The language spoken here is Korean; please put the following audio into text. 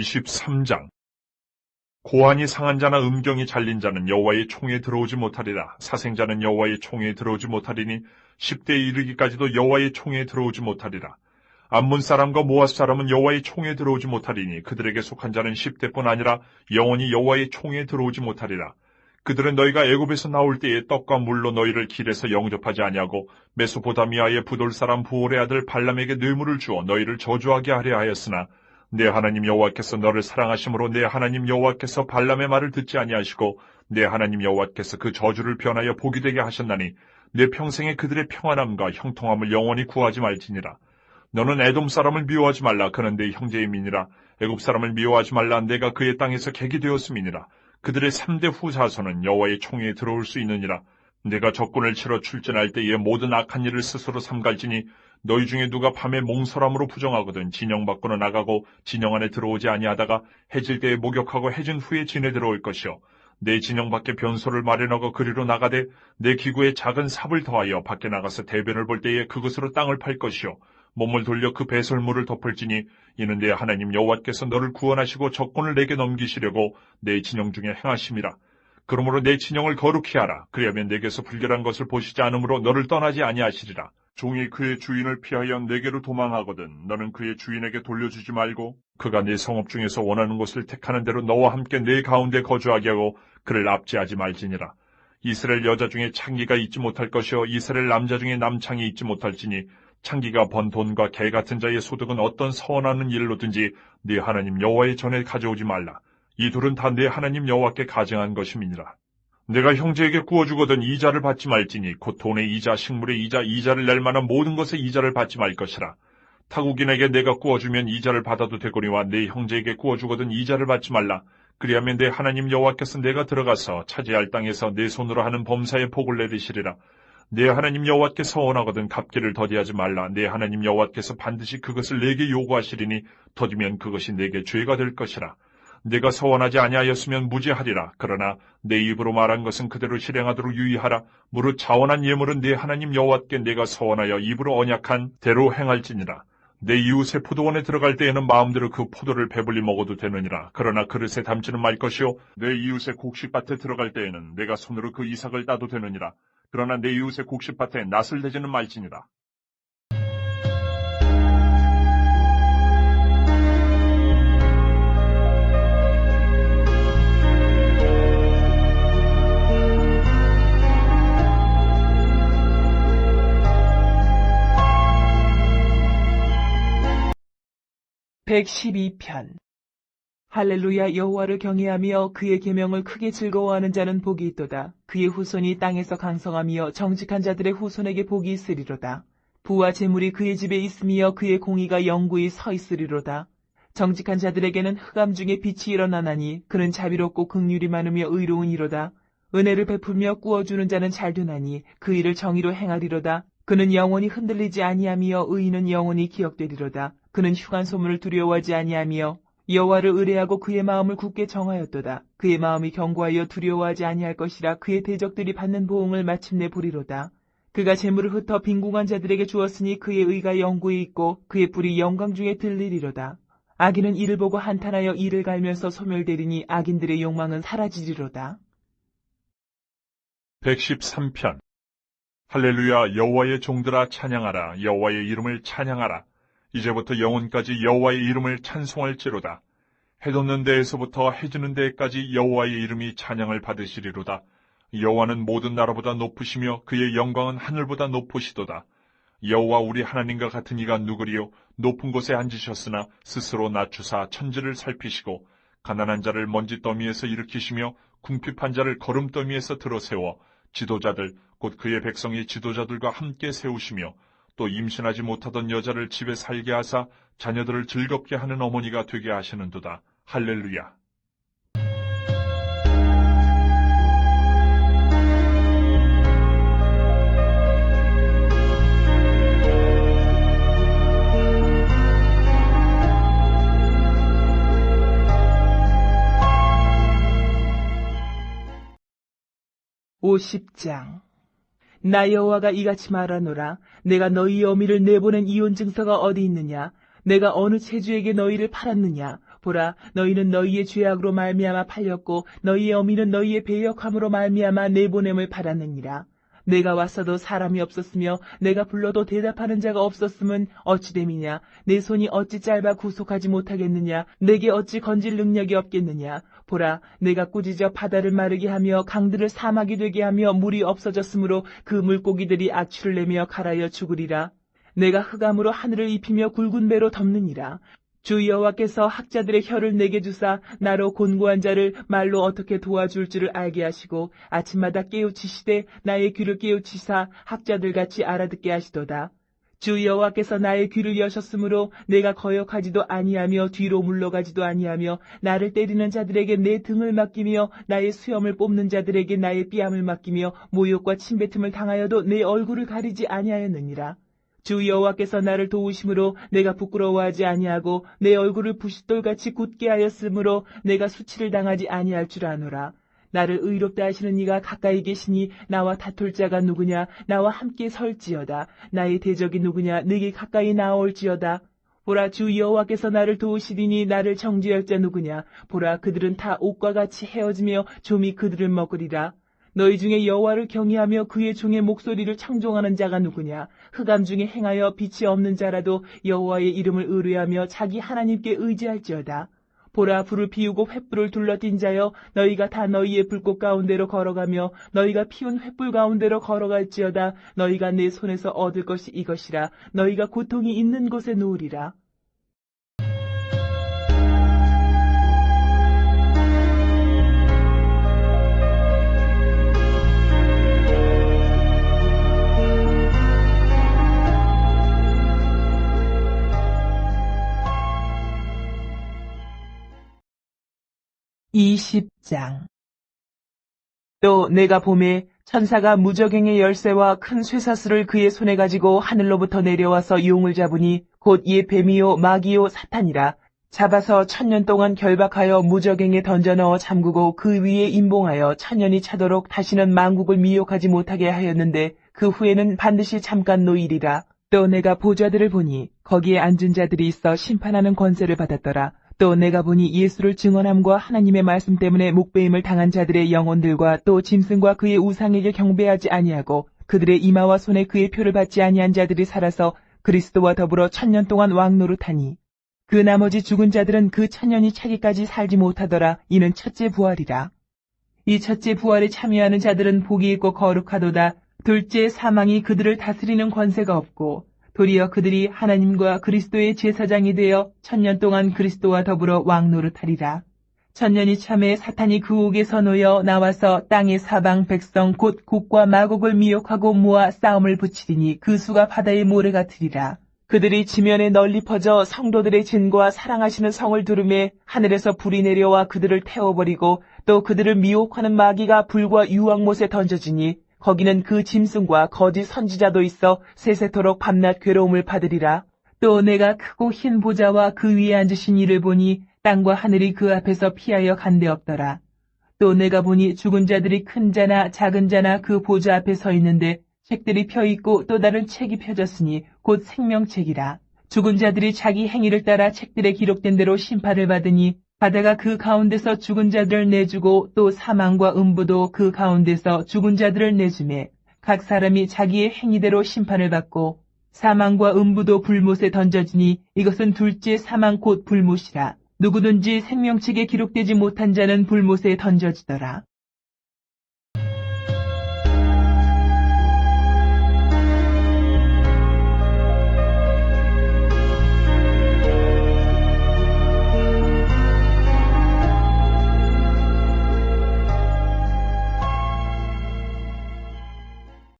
23장 고환이 상한 자나 음경이 잘린 자는 여호와의 총에 들어오지 못하리라. 사생자는 여호와의 총에 들어오지 못하리니 10대에 이르기까지도 여호와의 총에 들어오지 못하리라. 암문 사람과 모압 사람은 여호와의 총에 들어오지 못하리니 그들에게 속한 자는 10대뿐 아니라 영원히 여호와의 총에 들어오지 못하리라. 그들은 너희가 애굽에서 나올 때에 떡과 물로 너희를 길에서 영접하지 아니하고 메소포다미아의 부돌 사람 부올의 아들 발람에게 뇌물을 주어 너희를 저주하게 하려 하였으나 내 하나님 여호와께서 너를 사랑하심으로 내 하나님 여호와께서 발람의 말을 듣지 아니하시고 내 하나님 여호와께서 그 저주를 변하여 복이 되게 하셨나니 내 평생에 그들의 평안함과 형통함을 영원히 구하지 말지니라. 너는 에돔 사람을 미워하지 말라 그는 내 형제의 민이라 애굽 사람을 미워하지 말라 내가 그의 땅에서 객이 되었음이니라. 그들의 3대 후사손은 여호와의 총에 들어올 수 있느니라. 내가 적군을 치러 출전할 때에 모든 악한 일을 스스로 삼갈지니 너희 중에 누가 밤에 몽설함으로 부정하거든 진영 밖으로 나가고 진영 안에 들어오지 아니하다가 해질 때에 목욕하고 해진 후에 진에 들어올 것이요. 내 진영 밖에 변소를 마련하고 그리로 나가되 내 기구에 작은 삽을 더하여 밖에 나가서 대변을 볼 때에 그것으로 땅을 팔 것이요. 몸을 돌려 그 배설물을 덮을지니 이는 내 하나님 여호와께서 너를 구원하시고 적군을 내게 넘기시려고 내 진영 중에 행하심이라. 그러므로 내 진영을 거룩히 하라. 그리하면 내게서 불결한 것을 보시지 않으므로 너를 떠나지 아니하시리라 종이 그의 주인을 피하여 내게로 도망하거든 너는 그의 주인에게 돌려주지 말고 그가 네 성읍 중에서 원하는 곳을 택하는 대로 너와 함께 내 가운데 거주하게 하고 그를 압제하지 말지니라. 이스라엘 여자 중에 창기가 있지 못할 것이요 이스라엘 남자 중에 남창이 있지 못할지니 창기가 번 돈과 개 같은 자의 소득은 어떤 서원하는 일로든지 네 하나님 여호와의 전에 가져오지 말라. 이 둘은 다 네 하나님 여호와께 가증한 것임이니라. 내가 형제에게 구워주거든 이자를 받지 말지니 곧 돈의 이자, 식물의 이자, 이자를 낼 만한 모든 것의 이자를 받지 말 것이라. 타국인에게 내가 구워주면 이자를 받아도 되거니와 내 형제에게 구워주거든 이자를 받지 말라. 그리하면 내 하나님 여호와께서 내가 들어가서 차지할 땅에서 내 손으로 하는 범사에 복을 내리시리라. 내 하나님 여호와께서 원하거든 갚기를 더디하지 말라. 내 하나님 여호와께서 반드시 그것을 내게 요구하시리니 더디면 그것이 내게 죄가 될 것이라. 내가 서원하지 아니하였으면 무죄하리라. 그러나 내 입으로 말한 것은 그대로 실행하도록 유의하라. 무릇 자원한 예물은 내 하나님 여호와께 내가 서원하여 입으로 언약한 대로 행할지니라. 내 이웃의 포도원에 들어갈 때에는 마음대로 그 포도를 배불리 먹어도 되느니라. 그러나 그릇에 담지는 말 것이요. 내 이웃의 곡식밭에 들어갈 때에는 내가 손으로 그 이삭을 따도 되느니라. 그러나 내 이웃의 곡식밭에 낫을 대지는 말지니라. 백십이 편 할렐루야 여호와를 경외하며 그의 계명을 크게 즐거워하는 자는 복이 있도다. 그의 후손이 땅에서 강성하며 정직한 자들의 후손에게 복이 있으리로다. 부와 재물이 그의 집에 있으며 그의 공의가 영구히 서 있으리로다. 정직한 자들에게는 흑암 중에 빛이 일어나나니 그는 자비롭고 극률이 많으며 의로운 이로다. 은혜를 베풀며 꾸어주는 자는 잘 되나니 그 일을 정의로 행하리로다. 그는 영원히 흔들리지 아니하며 의인은 영원히 기억되리로다. 그는 흉한 소문을 두려워하지 아니하며 여호와를 의뢰하고 그의 마음을 굳게 정하였도다. 그의 마음이 견고하여 두려워하지 아니할 것이라 그의 대적들이 받는 보응을 마침내 보리로다. 그가 재물을 흩어 빈궁한 자들에게 주었으니 그의 의가 영구히 있고 그의 뿔이 영광 중에 들리리로다. 악인은 이를 보고 한탄하여 이를 갈면서 소멸되리니 악인들의 욕망은 사라지리로다. 113편 할렐루야 여호와의 종들아 찬양하라 여호와의 이름을 찬양하라 이제부터 영혼까지 여호와의 이름을 찬송할지로다. 해돋는 데에서부터 해지는 데까지 여호와의 이름이 찬양을 받으시리로다. 여호와는 모든 나라보다 높으시며 그의 영광은 하늘보다 높으시도다. 여호와 우리 하나님과 같은 이가 누구리요? 높은 곳에 앉으셨으나 스스로 낮추사 천지를 살피시고 가난한 자를 먼지 더미에서 일으키시며 궁핍한 자를 거름더미에서 들어 세워 지도자들 곧 그의 백성의 지도자들과 함께 세우시며 또 임신하지 못하던 여자를 집에 살게 하사 자녀들을 즐겁게 하는 어머니가 되게 하시는도다. 할렐루야. 오십장 나 여호와가 이같이 말하노라. 내가 너희 어미를 내보낸 이혼 증서가 어디 있느냐? 내가 어느 체주에게 너희를 팔았느냐? 보라 너희는 너희의 죄악으로 말미암아 팔렸고 너희의 어미는 너희의 배역함으로 말미암아 내보냄을 받았느니라. 내가 왔어도 사람이 없었으며 내가 불러도 대답하는 자가 없었음은 어찌 됨이냐? 내 손이 어찌 짧아 구속하지 못하겠느냐? 내게 어찌 건질 능력이 없겠느냐? 보라 내가 꾸짖어 바다를 마르게 하며 강들을 사막이 되게 하며 물이 없어졌으므로 그 물고기들이 악취를 내며 갈아여 죽으리라. 내가 흑암으로 하늘을 입히며 굵은 배로 덮느니라 주 여호와께서 학자들의 혀를 내게 주사 나로 곤고한 자를 말로 어떻게 도와줄 줄을 알게 하시고 아침마다 깨우치시되 나의 귀를 깨우치사 학자들 같이 알아듣게 하시도다. 주 여호와께서 나의 귀를 여셨으므로 내가 거역하지도 아니하며 뒤로 물러가지도 아니하며 나를 때리는 자들에게 내 등을 맡기며 나의 수염을 뽑는 자들에게 나의 뺨을 맡기며 모욕과 침뱉음을 당하여도 내 얼굴을 가리지 아니하였느니라. 주 여호와께서 나를 도우심으로 내가 부끄러워하지 아니하고 내 얼굴을 부싯돌같이 굳게 하였으므로 내가 수치를 당하지 아니할 줄 아노라. 나를 의롭다 하시는 이가 가까이 계시니 나와 다툴 자가 누구냐 나와 함께 설지어다. 나의 대적이 누구냐 내게 가까이 나올지어다. 보라 주 여호와께서 나를 도우시리니 나를 정죄할 자 누구냐 보라 그들은 다 옷과 같이 헤어지며 좀이 그들을 먹으리라. 너희 중에 여호와를 경외하며 그의 종의 목소리를 창종하는 자가 누구냐? 흑암 중에 행하여 빛이 없는 자라도 여호와의 이름을 의뢰하며 자기 하나님께 의지할지어다. 보라 불을 피우고 횃불을 둘러띈 자여 너희가 다 너희의 불꽃 가운데로 걸어가며 너희가 피운 횃불 가운데로 걸어갈지어다 너희가 내 손에서 얻을 것이 이것이라 너희가 고통이 있는 곳에 놓으리라. 이십장. 또 내가 봄에 천사가 무적행의 열쇠와 큰 쇠사슬을 그의 손에 가지고 하늘로부터 내려와서 용을 잡으니 곧이 뱀이요 마귀요 사탄이라 잡아서 천년 동안 결박하여 무적행에 던져 넣어 잠그고 그 위에 임봉하여 천년이 차도록 다시는 만국을 미혹하지 못하게 하였는데 그 후에는 반드시 잠깐 노일이라. 또 내가 보좌들을 보니 거기에 앉은 자들이 있어 심판하는 권세를 받았더라 또 내가 보니 예수를 증언함과 하나님의 말씀 때문에 목배임을 당한 자들의 영혼들과 또 짐승과 그의 우상에게 경배하지 아니하고 그들의 이마와 손에 그의 표를 받지 아니한 자들이 살아서 그리스도와 더불어 천년 동안 왕노릇하니 그 나머지 죽은 자들은 그 천년이 차기까지 살지 못하더라. 이는 첫째 부활이라. 이 첫째 부활에 참여하는 자들은 복이 있고 거룩하도다. 둘째 사망이 그들을 다스리는 권세가 없고 도리어 그들이 하나님과 그리스도의 제사장이 되어 천년 동안 그리스도와 더불어 왕노릇하리라. 천년이 참에 사탄이 그 옥에서 놓여 나와서 땅의 사방 백성 곧 곡과 마곡을 미혹하고 모아 싸움을 붙이리니 그 수가 바다의 모래 같으리라. 그들이 지면에 널리 퍼져 성도들의 진과 사랑하시는 성을 두름에 하늘에서 불이 내려와 그들을 태워버리고 또 그들을 미혹하는 마귀가 불과 유황못에 던져지니 거기는 그 짐승과 거짓 선지자도 있어 세세토록 밤낮 괴로움을 받으리라. 또 내가 크고 흰 보좌와 그 위에 앉으신 이를 보니 땅과 하늘이 그 앞에서 피하여 간데 없더라. 또 내가 보니 죽은 자들이 큰 자나 작은 자나 그 보좌 앞에 서 있는데 책들이 펴 있고 또 다른 책이 펴졌으니 곧 생명책이라. 죽은 자들이 자기 행위를 따라 책들에 기록된 대로 심판을 받으니 바다가 그 가운데서 죽은 자들을 내주고 또 사망과 음부도 그 가운데서 죽은 자들을 내주매 각 사람이 자기의 행위대로 심판을 받고 사망과 음부도 불못에 던져지니 이것은 둘째 사망 곧 불못이라 누구든지 생명책에 기록되지 못한 자는 불못에 던져지더라.